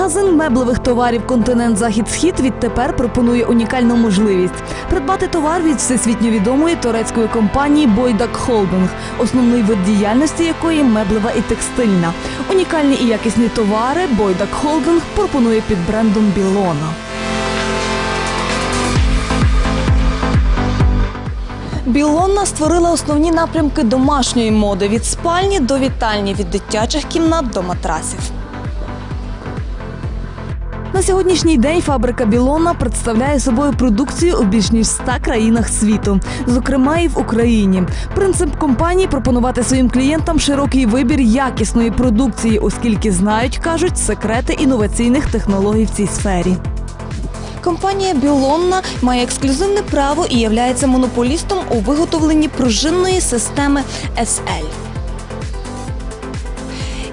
Магазин меблевих товарів Континент Захід Схід відтепер пропонує унікальну можливість придбати товар від всесвітньо відомої турецької компанії Бойдак Холдинг, основний вид діяльності якої меблева і текстильна. Унікальні і якісні товари Бойдак Холдинг пропонує під брендом Білона. Білонна створила основні напрямки домашньої моди від спальні до вітальні, від дитячих кімнат до матрасів. На сьогоднішній день фабрика Білона представляє собою продукцію у більш ніж 100 країнах світу, зокрема і в Україні. Принцип компанії пропонувати своїм клієнтам широкий вибір якісної продукції, оскільки знають, кажуть, секрети інноваційних технологій в цій сфері. Компанія Білонна має ексклюзивне право і являється монополістом у виготовленні пружинної системи SL,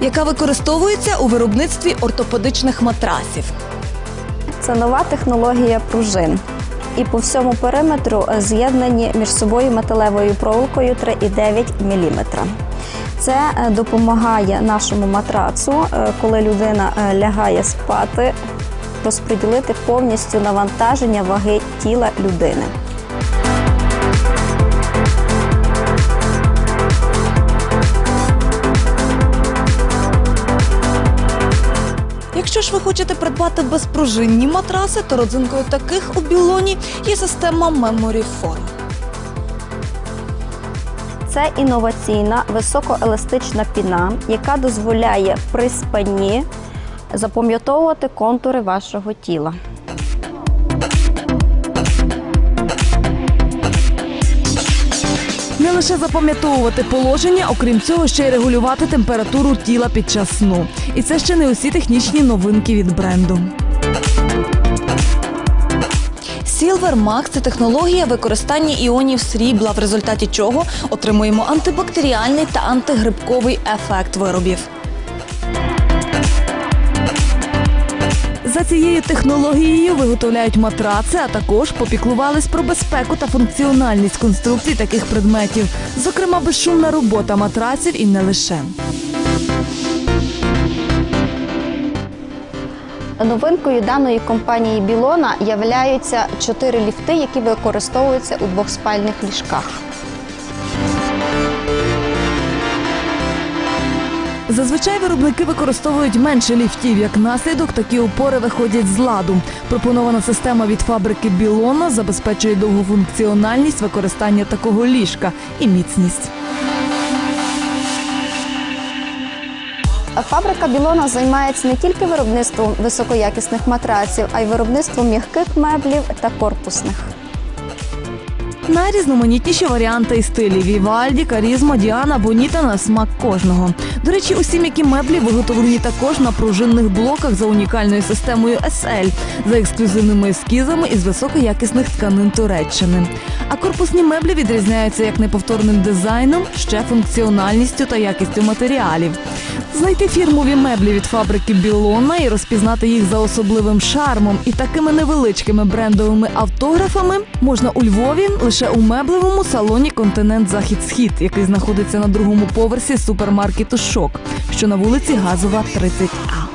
яка використовується у виробництві ортопедичних матрасів. Це нова технологія пружин. І по всьому периметру е, з'єднані між собою металевою проволокою 3,9 мм. Це е, допомагає нашому матрацу, е, коли людина лягає спати, розподілити повністю навантаження ваги тіла людини. Якщо ж ви хочете придбати безпружинні матраси, то родзинкою таких у білоні є система Memory Form. Це інноваційна високоеластична піна, яка дозволяє при спанні запам'ятовувати контури вашого тіла. Лише запам'ятовувати положення, окрім цього, ще й регулювати температуру тіла під час сну. І це ще не усі технічні новинки від бренду. Silvermax – це технологія використання іонів срібла, в результаті чого отримуємо антибактеріальний та антигрибковий ефект виробів. Цією технологією виготовляють матраци, а також попіклувались про безпеку та функціональність конструкцій таких предметів, зокрема безшумна робота матраців і не лише. Новинкою даної компанії Білона являються чотири ліфти, які використовуються у двохспальних ліжках. Зазвичай виробники використовують менше ліфтів. Як наслідок, такі опори виходять з ладу. Пропонована система від фабрики Білона забезпечує довгофункціональність використання такого ліжка і міцність. Фабрика Білона займається не тільки виробництвом високоякісних матраців, а й виробництвом м'яких меблів та корпусних. Найрізноманітніші варіанти і стилі Вівальді, Карізма, Діана, Боніта на смак кожного. До речі, усі м'які меблі виготовлені також на пружинних блоках за унікальною системою SL, за ексклюзивними ескізами із високоякісних тканин Туреччини. А корпусні меблі відрізняються як неповторним дизайном, ще функціональністю та якістю матеріалів. Знайти фірмові меблі від фабрики Білона і розпізнати їх за особливим шармом і такими невеличкими брендовими автографами можна у Львові лише у меблевому салоні Континент Захід Схід, який знаходиться на другому поверсі супермаркету Шок, що на вулиці Газова 30А.